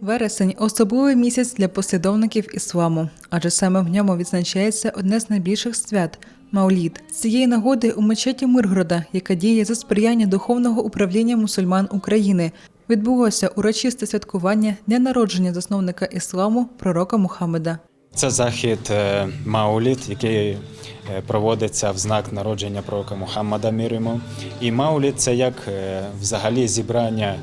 Вересень особливий місяць для послідовників ісламу, адже саме в ньому відзначається одне з найбільших свят Маулід. З цієї нагоди у мечеті Миргорода, яка діє за сприяння духовного управління мусульман України, відбулося урочисте святкування дня народження засновника ісламу пророка Мухаммеда. Це захід е, Мауліт, який е, проводиться в знак народження пророка Мухаммада йому. І Мауліт це як е, взагалі зібрання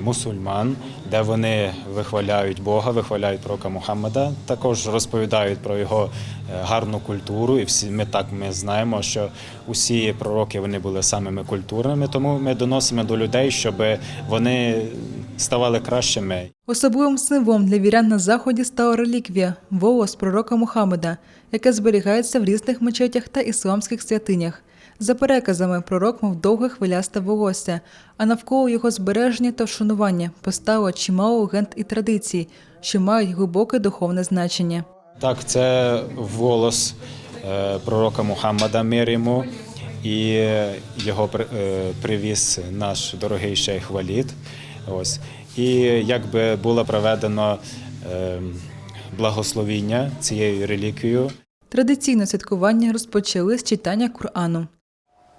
мусульман, де вони вихваляють Бога, вихваляють пророка Мухаммада, також розповідають про його е, гарну культуру. І всі ми так ми знаємо, що усі пророки вони були самими культурними, тому ми доносимо до людей, щоб вони ставали кращими. Особливим символом для вірян на заході стала реліквія волос пророка Мухаммеда, яка зберігається в різних мечетях та ісламських святинях. За переказами, пророк мав довге хвилясте волосся, а навколо його збереження та вшанування постало чимало легенд і традицій, що мають глибоке духовне значення. Так, це волос е, пророка Мухаммада мир йому, і його е, привіз наш дорогий шейх Валід. Ось. І якби було проведено е, благословіння цією реліквією. Традиційне святкування розпочали з читання Корану.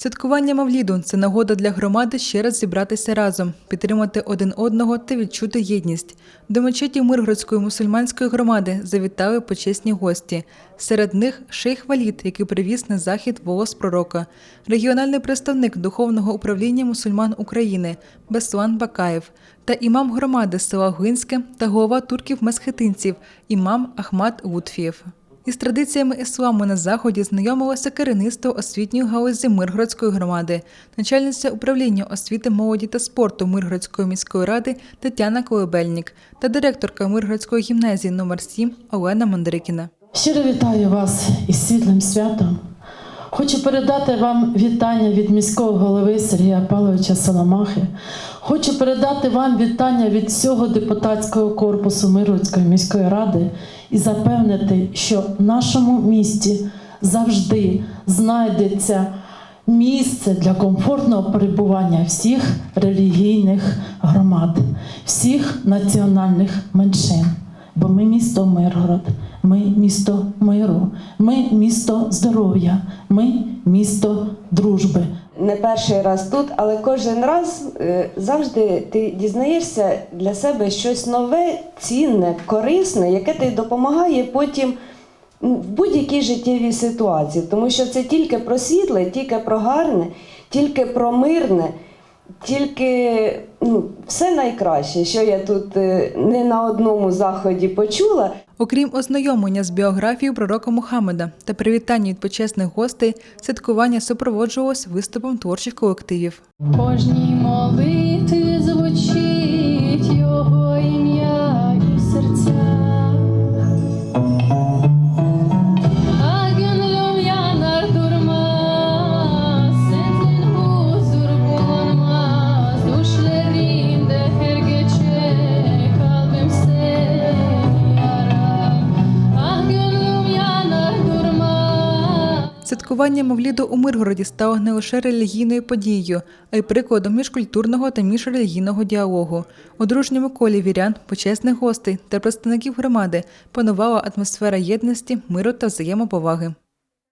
Святкування Мавліду це нагода для громади ще раз зібратися разом, підтримати один одного та відчути єдність. До мечеті Миргородської мусульманської громади завітали почесні гості. Серед них шейх Валід, який привіз на захід волос пророка, регіональний представник духовного управління мусульман України Беслан Бакаєв та імам громади села Глинське та голова турків-месхетинців імам Ахмад Лутфієв. Із традиціями ісламу на заході знайомилося керівництво освітньої галузі Миргородської громади, начальниця управління освіти, молоді та спорту Миргородської міської ради Тетяна Колебельник та директорка Миргородської гімназії номер 7 Олена Мандрикіна. Щиро вітаю вас із світлим святом. Хочу передати вам вітання від міського голови Сергія Павловича Соломахи. Хочу передати вам вітання від всього депутатського корпусу Миргородської міської ради і запевнити, що в нашому місті завжди знайдеться місце для комфортного перебування всіх релігійних громад, всіх національних меншин. Бо ми місто Миргород, ми місто миру, ми місто здоров'я, ми місто дружби. не перший раз тут, але кожен раз е, завжди ти дізнаєшся для себе щось нове, цінне, корисне, яке тобі допомагає потім в будь-якій життєвій ситуації. Тому що це тільки про світле, тільки про гарне, тільки про мирне, тільки ну, все найкраще, що я тут е, не на одному заході почула. Окрім ознайомлення з біографією пророка Мухаммеда та привітання від почесних гостей, святкування супроводжувалось виступом творчих колективів. Кожній молитві Святкування Мавліду у Миргороді стало не лише релігійною подією, а й прикладом міжкультурного та міжрелігійного діалогу. У дружньому колі вірян, почесних гостей та представників громади панувала атмосфера єдності, миру та взаємоповаги.